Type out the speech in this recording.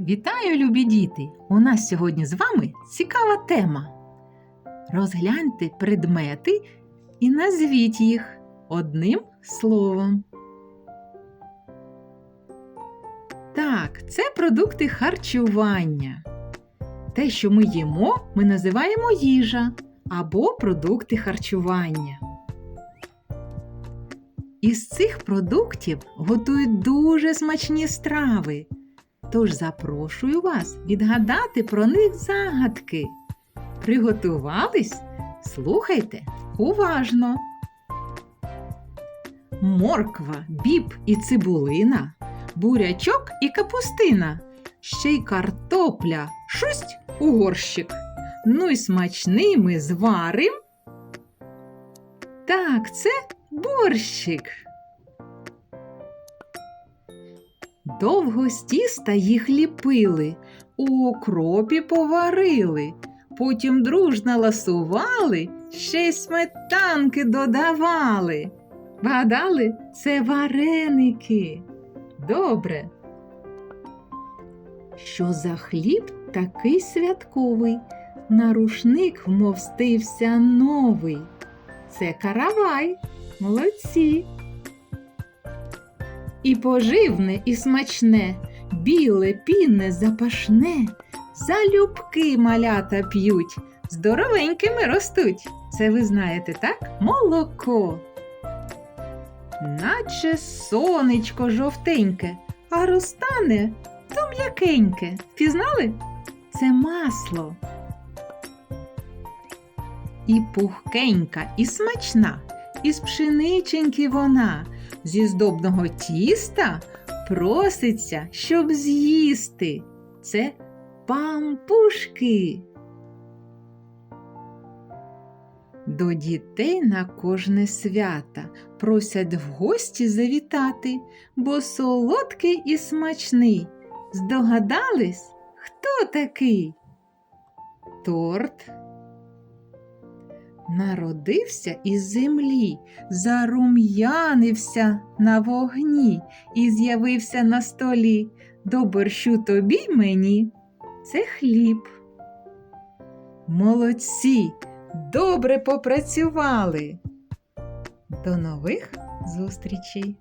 Вітаю, любі діти! У нас сьогодні з вами цікава тема. Розгляньте предмети і назвіть їх одним словом. Так, це продукти харчування. Те, що ми їмо, ми називаємо їжа або продукти харчування. Із цих продуктів готують дуже смачні страви. Тож запрошую вас відгадати про них загадки. Приготувались? Слухайте уважно. Морква, біб і цибулина, бурячок і капустина, ще й картопля, шусть у горщик. Ну й смачний ми зварим. Так, це борщик. Довго з тіста їх ліпили, у окропі поварили, потім дружно ласували, ще й сметанки додавали. Вгадали, це вареники. Добре. Що за хліб такий святковий? На рушник вмовстився новий. Це каравай. Молодці. І поживне, і смачне, біле, пінне, запашне, залюбки малята п'ють, здоровенькими ростуть. Це ви знаєте, так? Молоко. Наче сонечко жовтеньке, а розтане то м'якеньке. Впізнали? Це масло. І пухкенька, і смачна, із пшениченьки вона зі здобного тіста проситься, щоб з'їсти. Це пампушки. До дітей на кожне свята просять в гості завітати, бо солодкий і смачний. Здогадались, хто такий? Торт народився із землі, зарум'янився на вогні і з'явився на столі. До борщу тобі й мені. Це хліб. Молодці, добре попрацювали. До нових зустрічей!